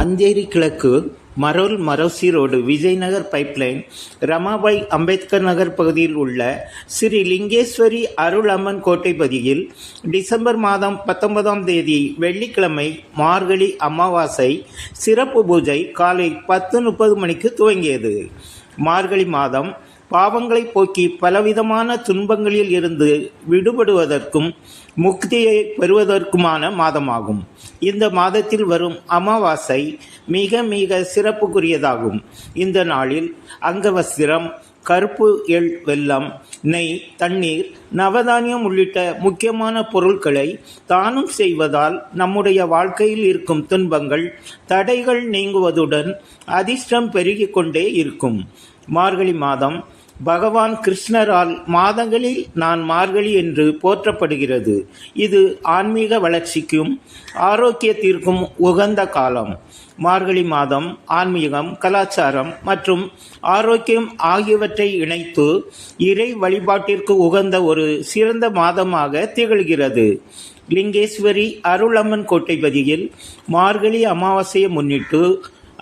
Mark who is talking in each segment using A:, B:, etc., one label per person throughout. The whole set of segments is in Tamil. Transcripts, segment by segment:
A: அந்தேரி கிழக்கு மரோல் மரோசி ரோடு விஜய்நகர் பைப்லைன் ரமாபாய் அம்பேத்கர் நகர் பகுதியில் உள்ள ஸ்ரீ லிங்கேஸ்வரி அருள் அம்மன் கோட்டை பகுதியில் டிசம்பர் மாதம் பத்தொன்பதாம் தேதி வெள்ளிக்கிழமை மார்கழி அமாவாசை சிறப்பு பூஜை காலை பத்து முப்பது மணிக்கு துவங்கியது. மார்கழி மாதம் பாவங்களை போக்கி பலவிதமான துன்பங்களில் இருந்து விடுபடுவதற்கும் முக்தியை பெறுவதற்குமான மாதமாகும். இந்த மாதத்தில் வரும் அமாவாசை மிக மிக சிறப்புக்குரியதாகும். இந்த நாளில் அங்கவஸ்திரம் கருப்பு எள் வெல்லம் நெய் தண்ணீர் நவதானியம் உள்ளிட்ட முக்கியமான பொருட்களை தானும் செய்வதால் நம்முடைய வாழ்க்கையில் இருக்கும் துன்பங்கள் தடைகள் நீங்குவதுடன் அதிர்ஷ்டம் பெருகிக் கொண்டே இருக்கும். மார்கழி மாதம் பகவான் கிருஷ்ணரால் மாதங்களில் நான் மார்கழி என்று போற்றப்படுகிறது. இது ஆன்மீக வளர்ச்சிக்கும் ஆரோக்கியத்திற்கும் உகந்த காலம். மார்கழி மாதம் ஆன்மீகம் கலாச்சாரம் மற்றும் ஆரோக்கியம் ஆகியவற்றை இணைத்து இறை வழிபாட்டிற்கு உகந்த ஒரு சிறந்த மாதமாக திகழ்கிறது. லிங்கேஸ்வரி அருளம்மன் கோட்டைப்பதியில் மார்கழி அமாவாசையை முன்னிட்டு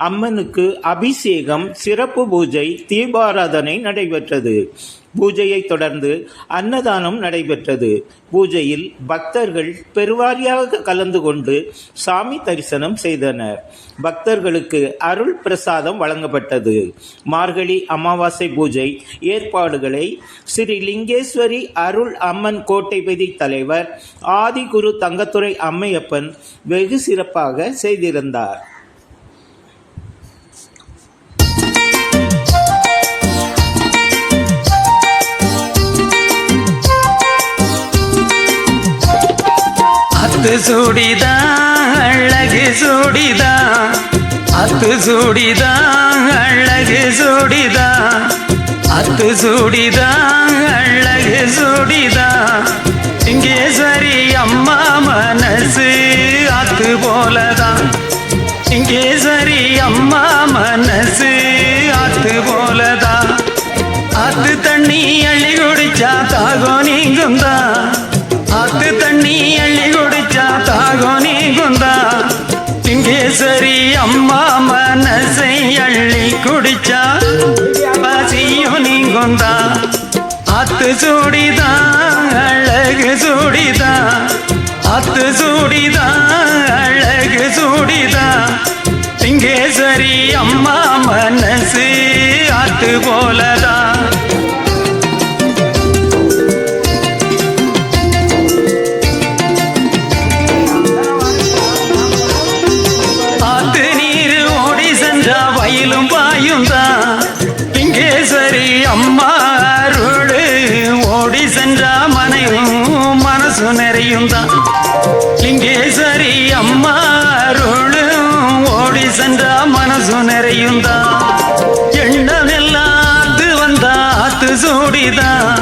A: அம்மனுக்கு அபிஷேகம் சிறப்பு பூஜை தீபாராதனை நடைபெற்றது. பூஜையை தொடர்ந்து அன்னதானம் நடைபெற்றது. பூஜையில் பக்தர்கள் பெருவாரியாக கலந்து கொண்டு சாமி தரிசனம் செய்தனர். பக்தர்களுக்கு அருள் பிரசாதம் வழங்கப்பட்டது. மார்கழி அமாவாசை பூஜை ஏற்பாடுகளை ஸ்ரீ லிங்கேஸ்வரி அருள் அம்மன் கோட்டைபதி தலைவர் ஆதிகுரு தங்கத்துறை அம்மையப்பன் வெகு சிறப்பாக செய்திருந்தார்.
B: அத்து சூடிதா அழகு சூடிதா. அத்து சூடிதா அழகு சூடிதா. அத்து சூடிதா அழகு சூடிதா. இங்கே சரி அம்மா மனசு அத்து போலதான். இங்கே சரி அம்மா மனசு குடிச்சா பசியும் நீங்குந்தா அத்து சூடிதா அழகு சூடிதா அத்து சூடிதா அழகு சூடிதா இங்கே சரி அம்மா மனசு அத்து போலதான். அம்மா அருள் ஓடி சென்றா மனையும் மனசு நிறையும் தான். இங்கே சரி அம்மா அருள் ஓடி சென்றா மனசு நிறையும் தான். எண்ணமெல்லாம் ஆத்து வந்தா ஆத்து சூடிதான்.